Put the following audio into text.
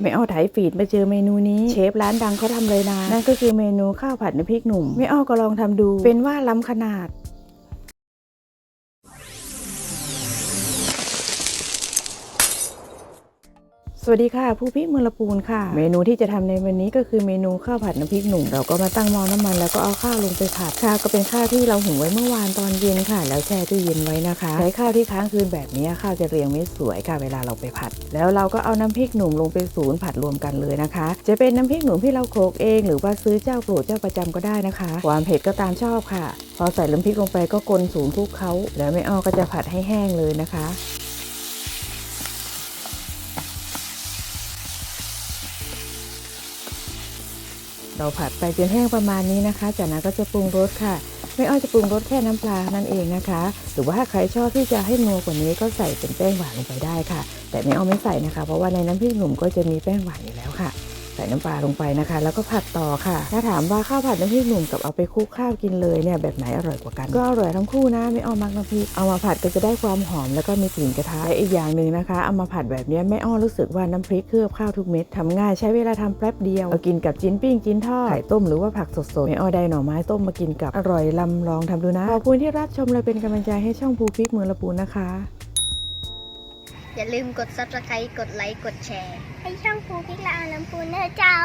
ไม่อ้อถ่ายฟีดมาเจอเมนูนี้เชฟร้านดังเขาทำเลยนะ นั่นก็คือเมนูข้าวผัดน้ำพริกหนุ่ม ไม่อ้อก็ลองทำดู เป็นว่าล้ำขนาด สวัสดีค่ะ ผู้พิกเมือละปูนค่ะ เมนูที่จะทำในวันนี้ก็คือเมนูข้าวผัดน้ำพริกหนุ่มเราก็มาตั้งหม้อน้ำมัน แล้วก็เอาข้าวลงไปผัดข้าวก็เป็นข้าวที่เราหุงไว้เมื่อวานตอนเย็นค่ะ แล้วแช่ตู้เย็นไว้นะคะ ใช้ข้าวที่ค้างคืนแบบนี้ข้าวจะเรียงไม่สวยค่ะ เวลาเราไปผัด แล้วเราก็เอาน้ำพริกหนุ่มลงไปศูนย์ผัดรวมกันเลยนะคะ จะเป็นน้ำพริกหนุ่มที่เราโขลกเอง หรือว่าซื้อเจ้าโปรดเจ้าประจำก็ได้นะคะ ความเผ็ดก็ตามชอบค่ะ พอใส่น้ำพริกลงไปก็คนศูนย์คลุกเขาแล้วไม่อ้อก็จะผัดให้แห้งเลยนะคะ เราผัดไปจนแห้งประมาณนี้นะคะ จากนั้นก็จะปรุงรสค่ะ ไม่อ้อยจะปรุงรสแค่น้ำปลานั่นเองนะคะ หรือว่าถ้าใครชอบที่จะให้นัวกว่านี้ก็ใส่เป็นแป้งหวานลงไปได้ค่ะ แต่ไม่อ้อยไม่ใส่นะคะ เพราะว่าในน้ำพริกหนุ่มก็จะมีแป้งหวานอยู่แล้วค่ะ ใส่น้ำปลาลงไปนะคะ แล้วก็ผัดต่อค่ะ ถ้าถามว่าข้าวผัดน้ำพริกหนุ่มกับเอาไปคลุกข้าวกินเลยเนี่ยแบบไหนอร่อยกว่ากันก็อร่อยทั้งคู่นะไม่อ้อมักน้ำพริกเอามาผัดก็จะได้ความหอมแล้วก็มีกลิ่นกระทะและอีกอย่างหนึ่งนะคะเอามาผัดแบบเนี้ยไม่อ้อรู้สึกว่าน้ำพริกเคลือบข้าวทุกเม็ดทำง่ายใช้เวลาทำแป๊บเดียวเอากินกับจิ้นปิ้งจิ้นทอดไข่ต้มหรือว่าผักสดๆไม่อ้อได้หน่อไม้ต้มมากินกับอร่อยลำลองทำดูนะขอบคุณที่รับชมและเป็นกำลังใจให้ช่องภูพริกเมืองละปูนนะคะอย่าลืมกด subscribe กดไลค์ กดแชร์ ให้ช่องภู เจ้า